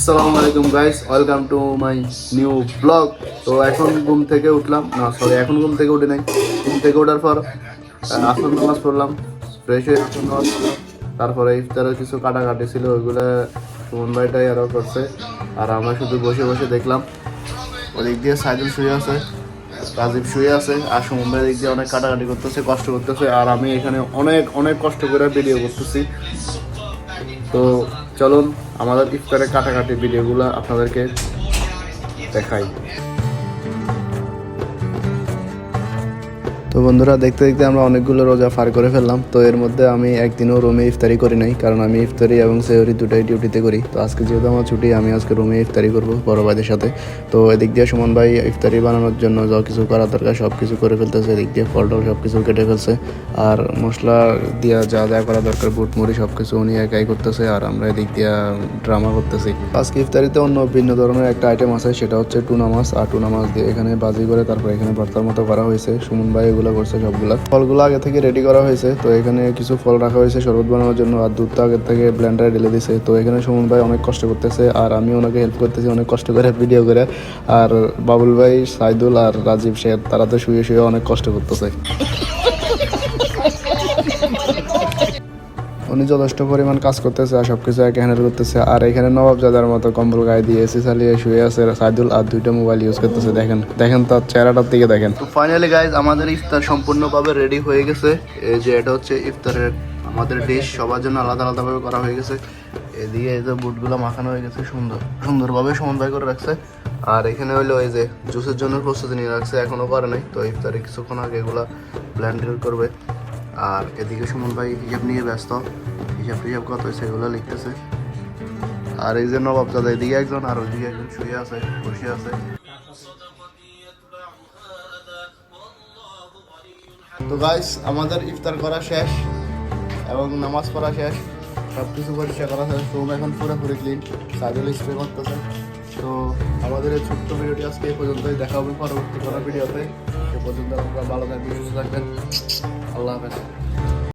আসসালামু আলাইকুম guys welcome to my new blog তো এখন ঘুম থেকে উঠলাম। না সরি এখন ঘুম থেকে উঠে নাই। ঘুম থেকে ওঠার পর আসর নামাজ পড়লাম। ফ্রেশ হয়ে আসর নামাজ তারপরে ইফতারের কিছু কাটাকাটি ছিল, ওইগুলো সুমন ভাইটাই আরও করছে। আর আমরা শুধু বসে বসে দেখলাম। ওদিক দিয়ে সাইদুল শুয়ে আছে, রাজীব শুয়ে আছে, আর সুমন ভাই দিক দিয়ে অনেক কাটাকাটি করতেছে, কষ্ট করতেছে। আর আমি এখানে অনেক অনেক কষ্ট করে ভিডিও করতেছি। তো চলুন আমাদের ইফতারের কাটাকাটি ভিডিওগুলো আপনাদেরকে দেখাই। তো বন্ধুরা, দেখতে দেখতে আমরা অনেকগুলো রোজা পার করে ফেললাম। তো এর মধ্যে আমি একদিনও রুমে ইফতারি করি নাই, কারণ আমি ইফতারি এবং সেহরি দুটাই ডিউটিতে করি। তো আজকে যেহেতু আমার ছুটি, আমি আজকে রুমে ইফতারি করব বড় ভাইদের সাথে। তো এদিক দিয়ে সুমন ভাই ইফতারি বানানোর জন্য যা কিছু করা দরকার সব কিছু করে ফেলতেছে। এদিক দিয়ে ফল টল সব কিছু কেটে ফেলছে। আর মশলা দিয়া যা যা করা দরকার, বুট, মুড়ি সব কিছু উনি একাই করতেছে আর আমরা এদিক দিয়ে ড্রামা করতেছি। আজকে ইফতারিতে অন্য ভিন্ন ধরনের একটা আইটেম আছে, সেটা হচ্ছে টুনা মাছ। আর টুনা মাছ দিয়ে এখানে বাজি করে তারপর এখানে ভর্তার মতো করা হয়েছে। সুমন ভাই এগুলো করছে সবগুলা। ফলগুলো আগে থেকে রেডি করা হয়েছে, তো এখানে কিছু ফল রাখা হয়েছে শরবত বানানোর জন্য, আর দুধটা আগের থেকে ব্ল্যান্ডারে ঢেলে দিছে। তো এখানে সুমন ভাই অনেক কষ্ট করতেছে, আর আমি ওনাকে হেল্প করতেছি অনেক কষ্ট করে ভিডিও করে। আর বাবুল ভাই, সাইদুল আর রাজীব শেখ তারা তো শুয়ে শুয়ে অনেক কষ্ট করতেছে। উনি যথেষ্ট পরিমাণ কাজ করতেছে আর সবকিছু একে হ্যান্ডেল করতেছে। আর এখানে নবাবজাদার মতো কম্বল গায়ে দিয়ে এসি চালিয়ে শুয়ে আছে সাইদুল আর দুইটা মোবাইল ইউজ করতেছে। দেখেন দেখেন তার চেহারাটার দিকে দেখেন। তো ফাইনালি গাইজ আমাদের ইফতার সম্পূর্ণভাবে রেডি হয়ে গেছে। এই যে এটা হচ্ছে ইফতারের আমাদের ডিশ সবার জন্য আলাদা আলাদাভাবে করা হয়ে গেছে। এদিকে এই যে বুটগুলো মাখানো হয়ে গেছে, সুন্দর, সুন্দরভাবে সমন্বয় করে রাখছে। আর এখানে হইল এই যে জুসের জন্য প্রস্তুতি নিয়ে রাখছে, এখনও করে নাই। তো ইফতারে কিছুক্ষণ আগে এগুলা ব্ল্যান্ডেড করবে। আর এদিকে সুমন ভাই হিসাব নিয়ে ব্যস্ত। হিসাব টিসাব কত এগুলো লিখতেছে। আর এই যে নবাব দাদা এদিকে একজন আর ওইদিকে একজন শুয়ে আছে, বসে আছে। তো গাইস আমাদের ইফতার করা শেষ এবং নামাজ পড়া শেষ। সব কিছু পরিষ্কার করা শেষ। রুম এখন পুরোপুরি ক্লিন সাইকেল স্প্রে করতেছে। তো আমাদের এই ছোট্ট ভিডিওটি আজকে এই পর্যন্তই। দেখা হবে পরবর্তী কোনো ভিডিওতে। এ পর্যন্ত আপনারা ভালো থাকবেন, সুস্থ থাকবেন। আল্লাহ হাফেজ।